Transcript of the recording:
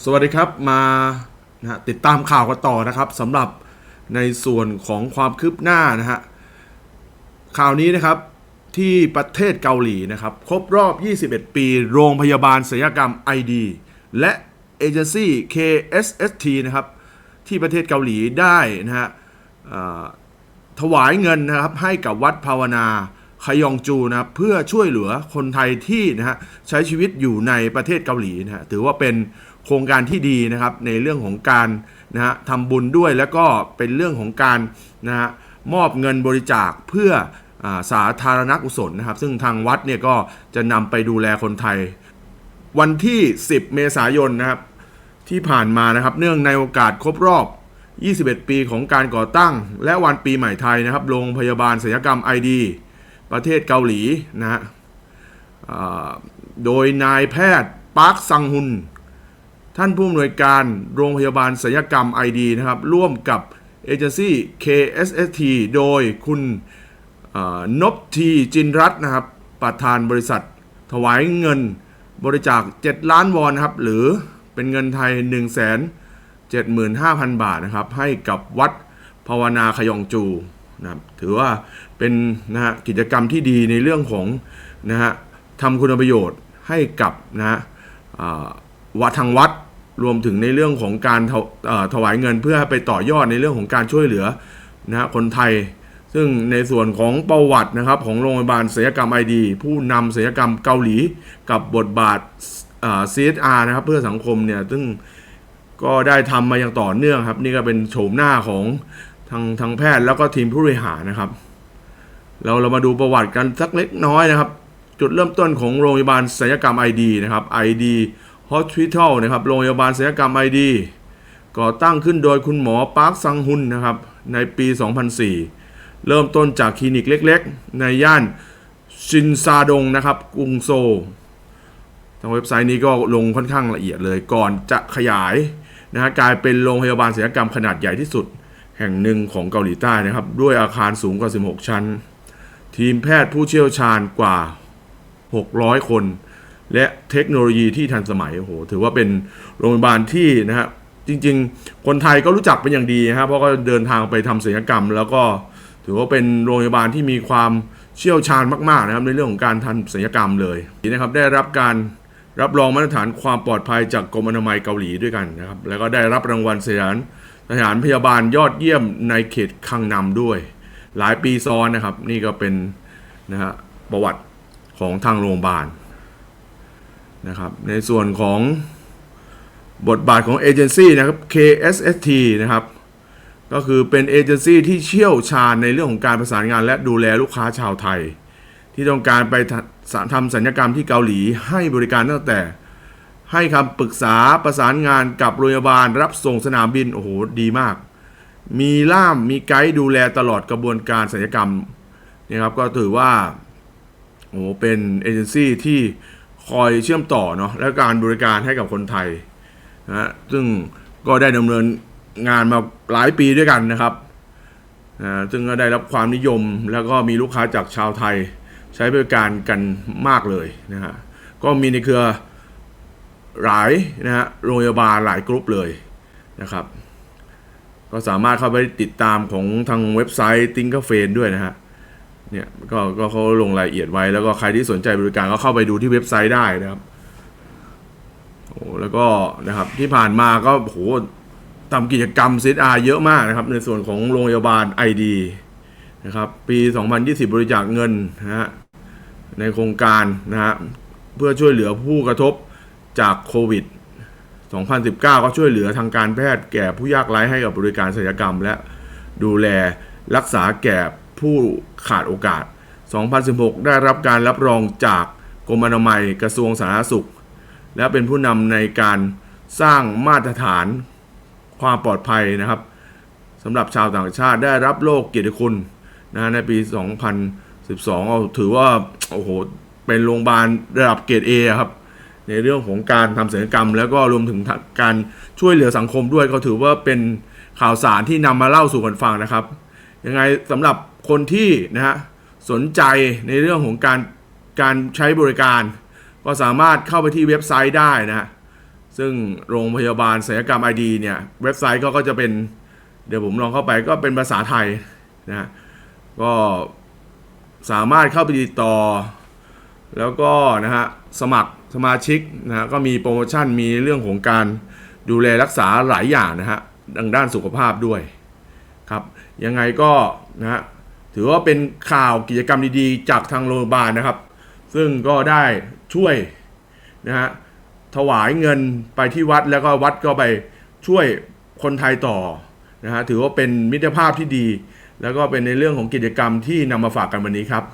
สวัสดีครับมานะติดตามข่าวกันต่อนะครับสำหรับในส่วนของความคืบหน้านะฮะข่าวนี้นะครับที่ประเทศเกาหลีนะครับครบรอบ 21 ปี โรงพยาบาลศัลยกรรม ID และเอเจนซี่ KSST นะครับที่ประเทศเกาหลีได้นะฮะถวายเงินนะครับให้กับวัดภาวนาคยองจูนะเพื่อช่วยเหลือคนไทยที่นะฮะใช้ชีวิตอยู่ในประเทศเกาหลีนะฮะถือว่าเป็น โครงการที่ดีนะครับในเรื่องของการนะฮะทำบุญด้วยแล้วก็เป็นเรื่องของการนะฮะมอบเงินบริจาคเพื่ออสาธารณกุศลนะครับ ซึ่งทางวัดเนี่ยก็จะนำไปดูแลคนไทย วันที่ 10 เมษายนนะครับที่ผ่านมานะครับ เนื่องในโอกาสครบรอบ 21 ปีของการก่อตั้ง และวันปีใหม่ไทยนะครับโรงพยาบาลศัลยกรรม ID ประเทศเกาหลีนะฮะโดยนายแพทย์ปาร์คซังฮุน ท่านผู้อำนวยการโรงพยาบาลศัลยกรรม ID นะครับ ร่วมกับเอเจนซี่ KSST โดยคุณนบทีจินรัตน์นะครับ ประธานบริษัท ถวายเงินบริจาค 7 ล้านวอนนะครับ หรือเป็นเงินไทย 1 7 5 0 0 0 บาทนะครับ ให้กับวัดภาวนาขยองจูนะครับถือว่าเป็นนะฮะกิจกรรมที่ดีในเรื่องของนะฮะทำคุณประโยชน์ให้กับนะฮะ วัดทางวัดรวมถึงในเรื่องของการถวเอ่อถวายเงินเพื่อไปต่อยอดในเรื่องของการช่วยเหลือนะฮะคนไทย ซึ่งในส่วนของประวัตินะครับของโรงพยาบาลศัลยกรรมไอดีผู้นำศัลยกรรมเกาหลีกับบทบาท CSR นะครับเพื่อสังคมเนี่ยซึ่งก็ได้ทำมาอย่างต่อเนื่องครับ นี่ก็เป็นโฉมหน้าของทางทางแพทย์แล้วก็ทีมผู้บริหารนะครับ เราเรามาดูประวัติกันสักเล็กน้อยนะครับ จุดเริ่มต้นของโรงพยาบาลศัลยกรรม ID นะครับ ID Hospital นะครับโรงพยาบาลศัลยกรรม ID ก่อตั้งขึ้นโดยคุณหมอปาร์คซังฮุนนะครับในปี 2004 เริ่มต้นจากคลินิกเล็กๆ ในย่านชินซาดงนะครับกรุงโซลทางเว็บไซต์นี้ก็ลงค่อนข้างละเอียดเลยก่อนจะขยายนะฮะกลายเป็นโรงพยาบาลศัลยกรรมขนาดใหญ่ที่สุดแห่งหนึ่งของเกาหลีใต้นะครับ ด้วยอาคารสูงกว่า 16 ชั้น ทีมแพทย์ผู้เชี่ยวชาญกว่า 600 คน และเทคโนโลยีที่ทันสมัยโอ้โหถือว่าเป็นโรงพยาบาลที่นะฮะจริง ๆ คนไทยก็รู้จักเป็นอย่างดีนะครับเพราะก็เดินทางไปทำศัลยกรรม แล้วก็ถือว่าเป็นโรงพยาบาลที่มีความเชี่ยวชาญมากๆนะครับในเรื่องของการทำศัลยกรรมเลยนะครับได้รับการรับรองมาตรฐานความปลอดภัยจากกรมอนามัยเกาหลีด้วยกันนะครับแล้วก็ได้รับรางวัลสถานสถานพยาบาลยอดเยี่ยมในเขตคังนำด้วย หลายปีซ้อนนะครับ นี่ก็เป็นนะฮะประวัติของทางโรงพยาบาล นะครับ ในส่วนของบทบาทของเอเจนซี่นะครับ KSST นะครับ ก็คือเป็นเอเจนซี่ที่เชี่ยวชาญในเรื่องของการประสานงาน และดูแลลูกค้าชาวไทย ที่ต้องการไปทำสัญญกรรมที่เกาหลีให้บริการตั้งแต่ ให้คำปรึกษาประสานงานกับโรงพยาบาลรับส่งสนามบิน โอ้โห ดีมาก มีล่ามมีไกด์ดูแลตลอดกระบวนการสัญญกรรมนะครับก็ถือว่าโอ้โหเป็นเอเจนซี่ที่ คอยเชื่อมต่อเนาะและการบริการให้กับคนไทยนะฮะซึ่งก็ได้ดำเนินงานมาหลายปีด้วยกันนะครับอ่าซึ่งก็ได้รับความนิยมแล้วก็มีลูกค้าจากชาวไทยใช้บริการกันมากเลยนะฮะก็มีในเครือหลายนะฮะโรงพยาบาลหลายกรุ๊ปเลยนะครับ ก็สามารถเข้าไปติดตามของทางเว็บไซต์ t i n k e r f a n ด้วยนะฮะ เนี่ยก็ก็เขาลงรายละเอียดไว้แล้วก็ใครที่สนใจบริการก็เข้าไปดูที่เว็บไซต์ได้นะครับโอ้แล้วก็นะครับที่ผ่านมาก็โหทำกิจกรรม CSR เยอะมากนะครับ ในส่วนของโรงพยาบาล ID นะครับ ปี 2020 บริจาคเงินนะฮะในโครงการนะฮะเพื่อช่วยเหลือผู้กระทบจากโควิด 2019 ก็ช่วยเหลือทางการแพทย์แก่ผู้ยากไร้ให้กับบริการศัลยกรรม และดูแลรักษาแก่ ผู้ขาดโอกาส 2016 ได้รับการรับรองจากกรมอนามัยกระทรวงสาธารณสุข และเป็นผู้นำในการสร้างมาตรฐานความปลอดภัยนะครับสำหรับชาวต่างชาติได้รับโล่เกียรติคุณนะในปี 2012เอาถือว่าโอ้โหเป็นโรงพยาบาลระดับเกรด A ครับ ในเรื่องของการทำศัลยกรรม แล้วก็รวมถึงการช่วยเหลือสังคมด้วย ก็ถือว่าเป็นข่าวสารที่นำมาเล่าสู่กันฟังนะครับ ยังไงสำหรับคนที่นะฮะสนใจในเรื่องของการการใช้บริการ ก็สามารถเข้าไปที่เว็บไซต์ได้นะฮะซึ่งโรงพยาบาลศัลยกรรมไอดีเนี่ยเว็บไซต์ก็ก็จะเป็นเดี๋ยวผมลองเข้าไปก็เป็นภาษาไทยนะฮะก็สามารถเข้าไปติดต่อ แล้วก็นะฮะสมัครสมาชิกนะฮะก็มีโปรโมชั่นมีเรื่องของการดูแลรักษาหลายอย่างนะฮะดังด้านสุขภาพด้วย ครับยังไงก็นะฮะถือว่าเป็นข่าวกิจกรรมดีๆ จากทางโรงพยาบาลนะครับ ซึ่งก็ได้ช่วยนะฮะถวายเงินไปที่วัดแล้วก็วัดก็ไปช่วยคนไทยต่อนะฮะถือว่าเป็นมิตรภาพที่ดี แล้วก็เป็นในเรื่องของกิจกรรมที่นำมาฝากกันวันนี้ครับ